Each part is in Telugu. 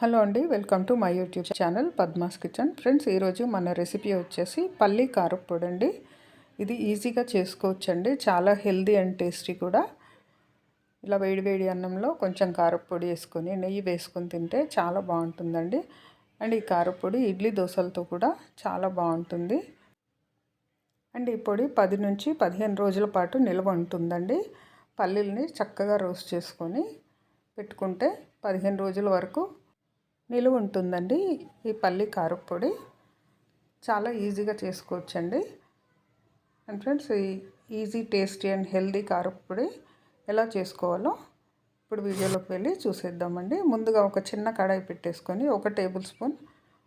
హలో అండి welcome to my YouTube channel Padma's kitchen. Friends ఈరోజు మన రెసిపీ వచ్చేసి పల్లి కారప్పొడి అండి ఇది ఈజీగా చేసుకోవచ్చండి చాలా హెల్దీ అండ్ టేస్టీ కూడా. ఇలా వేడి వేడి అన్నంలో కొంచెం కారప్పొడి వేసుకొని నెయ్యి వేసుకొని తింటే చాలా బాగుంటుందండి. అండ్ ఈ కారప్పొడి ఇడ్లీ దోశలతో కూడా చాలా బాగుంటుంది. అండ్ ఈ పొడి పది నుంచి పదిహేను రోజుల పాటు నిల్వ ఉంటుందండి. పల్లీల్ని చక్కగా రోస్ట్ చేసుకొని పెట్టుకుంటే పదిహేను రోజుల వరకు నిలువ ఉంటుందండి. ఈ పల్లి కారప్పొడి చాలా ఈజీగా చేసుకోవచ్చండి. అండ్ ఫ్రెండ్స్ ఈ ఈజీ టేస్టీ అండ్ హెల్దీ కారపొడి ఎలా చేసుకోవాలో ఇప్పుడు వీడియోలోకి వెళ్ళి చూసేద్దామండి. ముందుగా ఒక చిన్న కడాయి పెట్టేసుకొని ఒక టేబుల్ స్పూన్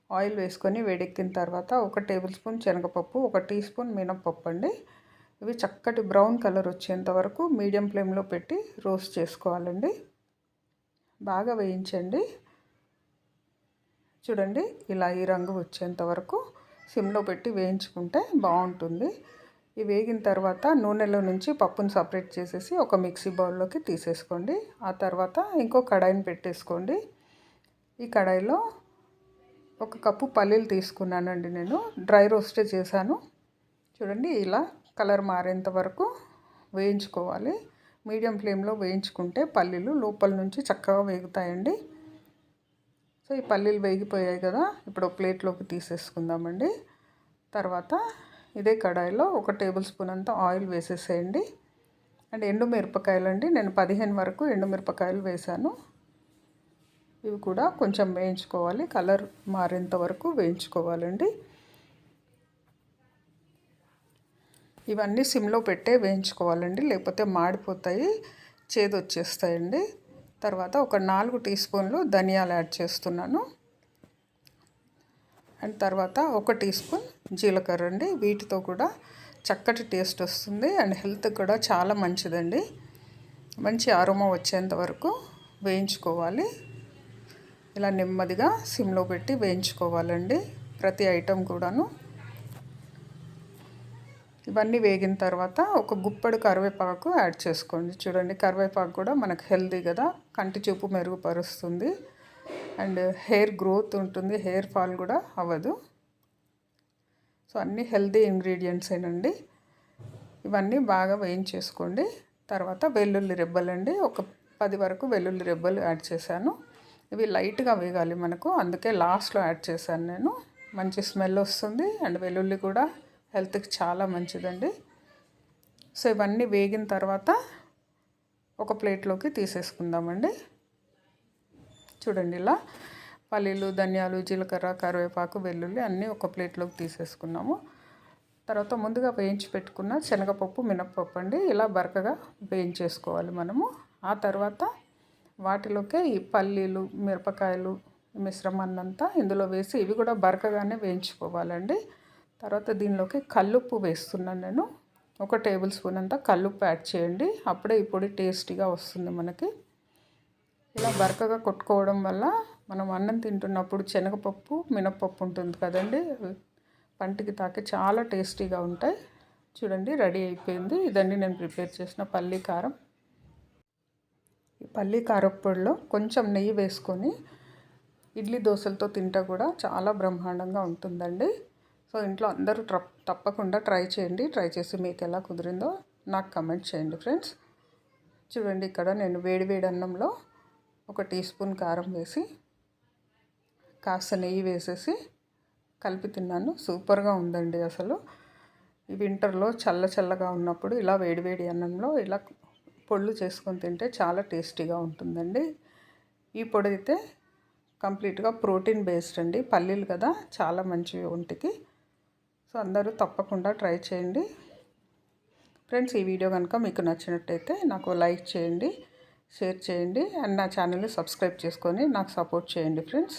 ఆయిల్ వేసుకొని వేడెక్కిన తర్వాత ఒక టేబుల్ స్పూన్ శనగపప్పు ఒక టీ స్పూన్ మినప్పప్పు అండి. ఇవి చక్కటి బ్రౌన్ కలర్ వచ్చేంత వరకు మీడియం ఫ్లేమ్లో పెట్టి రోస్ట్ చేసుకోవాలండి. బాగా వేయించండి. చూడండి ఇలా ఈ రంగు వచ్చేంత వరకు సిమ్లో పెట్టి వేయించుకుంటే బాగుంటుంది. ఈ వేగిన తర్వాత నూనెలో నుంచి పప్పును సపరేట్ చేసేసి ఒక మిక్సీ బౌల్లోకి తీసేసుకోండి. ఆ తర్వాత ఇంకో కడాయిని పెట్టేసుకోండి. ఈ కడాయిలో ఒక కప్పు పల్లీలు తీసుకున్నానండి నేను. డ్రై రోస్టే చేశాను. చూడండి ఇలా కలర్ మారేంత వరకు వేయించుకోవాలి. మీడియం ఫ్లేమ్లో వేయించుకుంటే పల్లీలు లోపల నుంచి చక్కగా వేగుతాయండి. సో ఈ పల్లీలు వేగిపోయాయి కదా ఇప్పుడు ప్లేట్లోకి తీసేసుకుందామండి. తర్వాత ఇదే కడాయిలో ఒక టేబుల్ స్పూన్ అంతా ఆయిల్ వేసేసేయండి. అండ్ ఎండు మిరపకాయలు అండి నేను పదిహేను వరకు ఎండు మిరపకాయలు వేశాను. ఇవి కూడా కొంచెం వేయించుకోవాలి కలర్ మారేంత వరకు వేయించుకోవాలండి. ఇవన్నీ సిమ్లో పెట్టే వేయించుకోవాలండి లేకపోతే మాడిపోతాయి చేదు వచ్చేస్తాయండి తర్వాత ఒక నాలుగు టీ స్పూన్లు ధనియాలు యాడ్ చేస్తున్నాను. అండ్ తర్వాత ఒక టీ స్పూన్ జీలకర్ర అండి. వీటితో కూడా చక్కటి టేస్ట్ వస్తుంది అండ్ హెల్త్ కూడా చాలా మంచిదండి. మంచి ఆరోమా వచ్చేంత వరకు వేయించుకోవాలి. ఇలా నెమ్మదిగా సిమ్లో పెట్టి వేయించుకోవాలండి. ప్రతి ఐటెం కూడాను. ఇవన్నీ వేగిన తర్వాత ఒక గుప్పడు కరివేపాకు యాడ్ చేసుకోండి. చూడండి కరివేపాకు కూడా మనకు హెల్దీ కదా. కంటి చూపు మెరుగుపరుస్తుంది. అండ్ హెయిర్ గ్రోత్ ఉంటుంది హెయిర్ ఫాల్ కూడా అవ్వదు. సో అన్నీ హెల్దీ ఇంగ్రీడియంట్స్ ఇవన్నీ బాగా వేయించేసుకోండి. తర్వాత వెల్లుల్లి రెబ్బలండి ఒక పది వరకు వెల్లుల్లి రెబ్బలు యాడ్ చేశాను. ఇవి లైట్గా వేగాలి మనకు. అందుకే లాస్ట్లో యాడ్ చేశాను నేను. మంచి స్మెల్ వస్తుంది. అండ్ వెల్లుల్లి కూడా హెల్త్కి చాలా మంచిదండి. సో ఇవన్నీ వేగిన తర్వాత ఒక ప్లేట్లోకి తీసేసుకుందామండి. చూడండి ఇలా పల్లీలు ధనియాలు జీలకర్ర కరివేపాకు వెల్లుల్లి అన్నీ ఒక ప్లేట్లోకి తీసేసుకున్నాము. తర్వాత ముందుగా వేయించి పెట్టుకున్న శనగపప్పు మినప్పప్పు అండి ఇలా బరకగా వేయించేసుకోవాలి మనము. ఆ తర్వాత వాటిలోకే ఈ పల్లీలు మిరపకాయలు మిశ్రమాన్నంతా ఇందులో వేసి ఇవి కూడా బరకగానే వేయించుకోవాలండి. తర్వాత దీనిలోకి కల్లుప్పు వేస్తున్నాను నేను. ఒక టేబుల్ స్పూన్ అంతా కల్లుప్పు యాడ్ చేయండి. అప్పుడే ఈ పొడి టేస్టీగా వస్తుంది మనకి. ఇలా బరకగా కొట్టుకోవడం వల్ల మనం అన్నం తింటున్నప్పుడు శనగపప్పు మినపప్పు ఉంటుంది కదండి. పంటికి తాకే చాలా టేస్టీగా ఉంటాయి. చూడండి రెడీ అయిపోయింది. ఇదండి నేను ప్రిపేర్ చేసిన పల్లీ కారం. ఈ పల్లీ కారప్పొడిలో కొంచెం నెయ్యి వేసుకొని ఇడ్లీ దోశలతో తింటే కూడా చాలా బ్రహ్మాండంగా ఉంటుందండి. సో ఇంట్లో అందరూ తప్పకుండా ట్రై చేయండి. ట్రై చేసి మీకు ఎలా కుదిరిందో నాకు కమెంట్ చేయండి ఫ్రెండ్స్. చూడండి ఇక్కడ నేను వేడి వేడి అన్నంలో ఒక టీ స్పూన్ కారం వేసి కాస్త నెయ్యి వేసేసి కలిపి తిన్నాను. సూపర్గా ఉందండి అసలు. ఈ వింటర్లో చల్ల చల్లగా ఉన్నప్పుడు ఇలా వేడివేడి అన్నంలో ఇలా పొళ్ళు చేసుకొని తింటే చాలా టేస్టీగా ఉంటుందండి. ఈ పొడి అయితే కంప్లీట్గా ప్రోటీన్ బేస్డ్ అండి. పల్లీలు కదా చాలా మంచివి ఒంటికి. సో అందరూ తప్పకుండా ట్రై చేయండి. ఫ్రెండ్స్ ఈ వీడియో కనుక మీకు నచ్చినట్టయితే నాకు లైక్ చేయండి షేర్ చేయండి అండ్ నా ఛానల్ని సబ్స్క్రైబ్ చేసుకొని నాకు సపోర్ట్ చేయండి ఫ్రెండ్స్.